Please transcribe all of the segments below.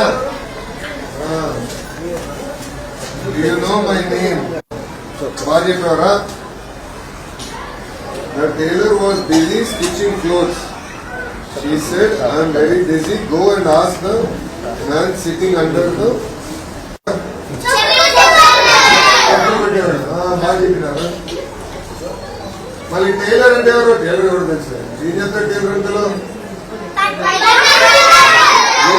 చూడొచ్చారా చిన్న you know my name బాగా చెప్పారా The tailor was busy stitching clothes. She said, I am very busy. Go and ask the man sitting under the. ఆ, బాగా చెప్పినారా మళ్ళీ tailor అంటే ఎవరు tailor ఎవరు తెలుసు ఏం చేస్తారు టైలర్ అంతలో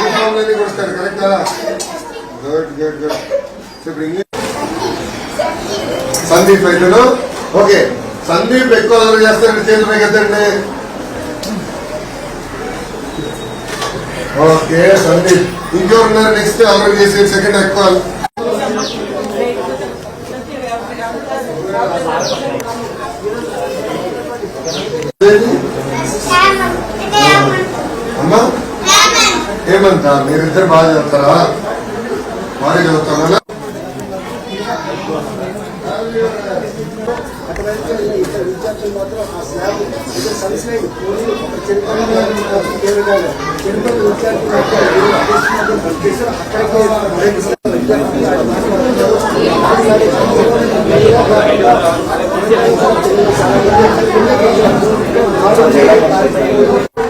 కొడతారు కరెక్టా? Good good good. సో ఇప్పుడు ఇంగ్లీష్ సందీప్ అయితే ఓకే. సందీప్ ఎక్కువ అలవాటు చేస్తారండి చేతులు పైకి ఎత్తండి ఓకే సందీప్. ఇంకెవరున్నారు నెక్స్ట్ అలవాటు చేసే సెకండ్ ఎక్కువ. అమ్మా? ఏమంత మీరిద్దరు బాగా చదువుతారా? బాగా చదువుతారా? ఇక్కడ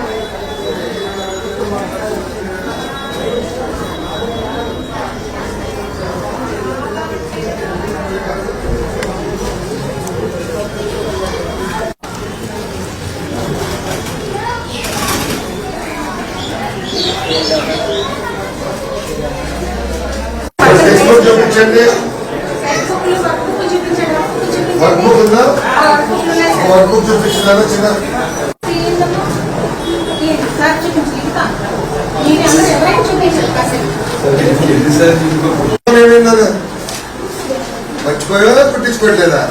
చూపించండి వర్క్ బుక్ ఉందా? వర్క్ బుక్ చూపించినారా చిన్న మర్చిపోయా పుట్టించుకోవట్లేదా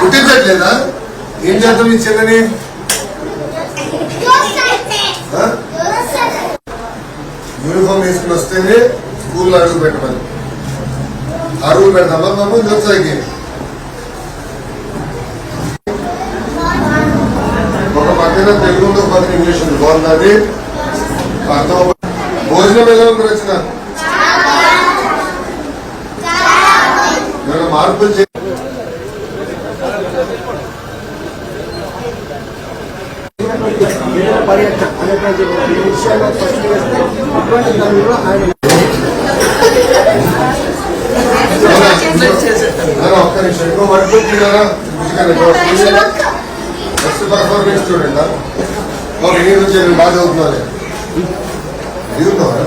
పుట్టించట్లేదా ఏం చేద్దాం ఈ చిన్నని? యూనిఫామ్ వేసుకుని వస్తేనే స్కూల్లో అడుగు పెట్టమని. అడుగు పెడతామా బాబు జోత్సాయికి ఒక పక్కన తెలుగు ఉంది, ఒక పక్కన ఇంగ్లీష్ ఉంది బాగుంది అర్థం భోజనం ఎలా ఉంది రచన? మార్పులు చే పర్యటన అనేటువంటి ఈ విషయాల్లో ఫస్ట్ ఇటువంటి దానిలో ఆయన ఒక్క నిమిషం ఇంకో work first performance student okay నేను వచ్చి బాగా చదువుతున్నాను చదువుతున్నావా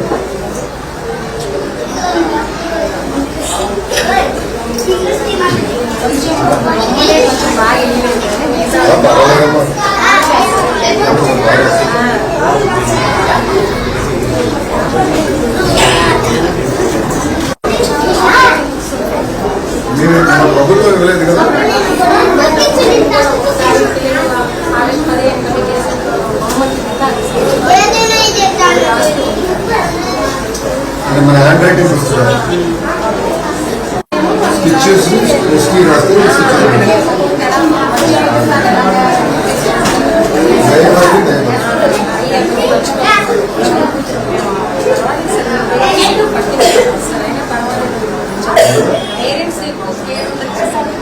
ప్రభుత్వం ఇవ్వలేదు కదా? అంటే మన హ్యాండ్ రైటింగ్ వస్తుందా స్టిచ్చెస్ ఎస్టీ రాస్తే దయచేసి దయచేసి.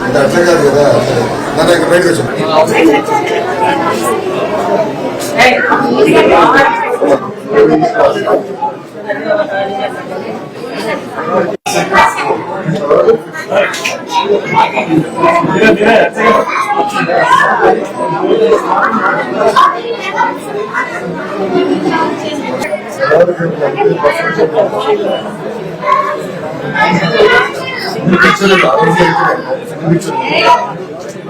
అంటే అట్లా కాదు కదా నన్ను ఇక్కడ బయటకు వచ్చాను Thank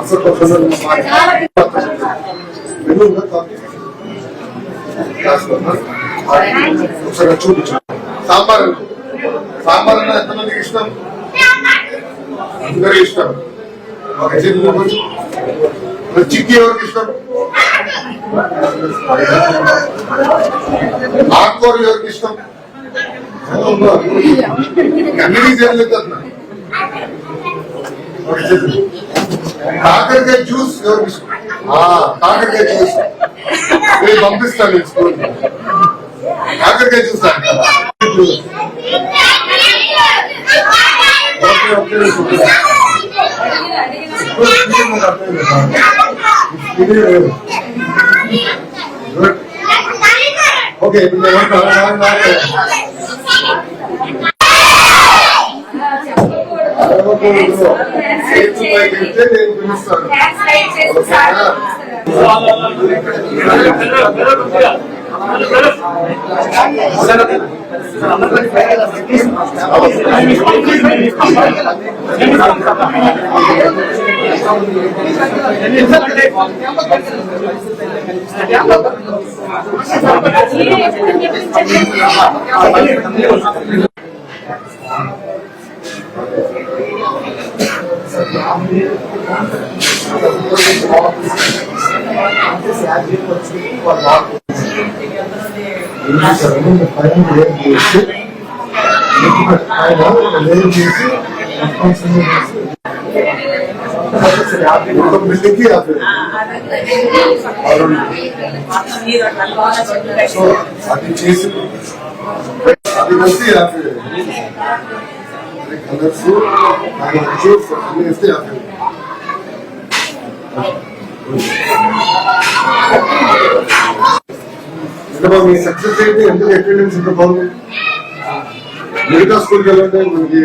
ఆన్సర్ క్వశ్చన్ ఒకసారి చూపించండి సాంబార్ సాంబార్ అన్న ఎంతమందికి ఇష్టం అందరికి ఇష్టం ఒక చిన్న చిక్కి ఎవరికి ఇష్టం ఆకుకూర ఎవరికి ఇష్టం అన్ని చేయలేదు అన్న ఒక కాకరకాయ జ్యూస్ కాకరకాయ జ్యూస్. నేను పంపిస్తాను నేను స్కూల్ కాకరకాయ జ్యూస్. ఓకే ఇప్పుడు నేను ఏమంటాను? అరవకూడదు. చేతి పైకి వెళ్తే నేను పిలుస్తాను ఓకేనా? పైన లేట్ చేసి పైన లేట్ చేసి ఒక బిల్డింగ్కి యాభై సో అది చేసి అది వచ్చి యాభై కలర్స్ దాని వచ్చి అన్ని వేస్తే యాభై అంటే మీ సక్సెస్ అయితే ఎందుకు అటెండెన్స్ ఇంత బాగుంది? మిగతా స్కూల్కి వెళ్ళండి మనకి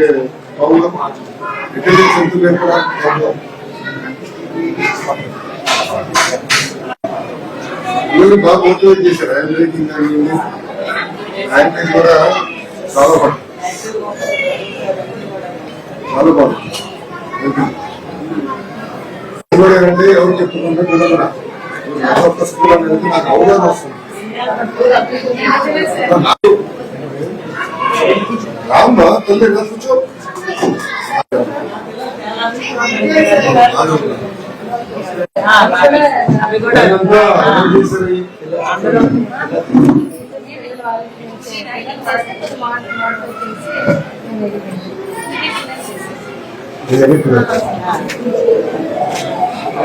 ప్రాబ్లం అటెండెన్స్ ఎంత లేదు కూడా మీరు బాగా మోటివేట్ చేశారు? హ్యాండ్ బ్రేకింగ్ కానీ హ్యాండ్ కూడా చాలా బాగుంది. చాలా బాగుంది. అంటే ఎవరు చెప్పుకుంటే కూడా ఒక్క స్కూల్ అనేది నాకు అవగాహన వస్తుంది. రామ్మా ఇలా కూర్చో.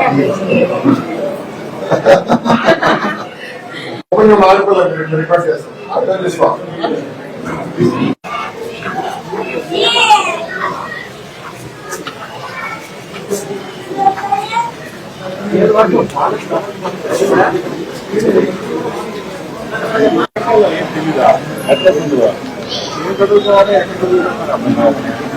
నేనంతా అర్థం చేశాను. నేను ఎక్కడ ఓపెన్ మాట్లాడాలి రికార్డ్ చేస్తాం అర్థం చేసుకో ఎక్కడ చదువుకోవాలి ఎక్కడ చదువుకోవాలి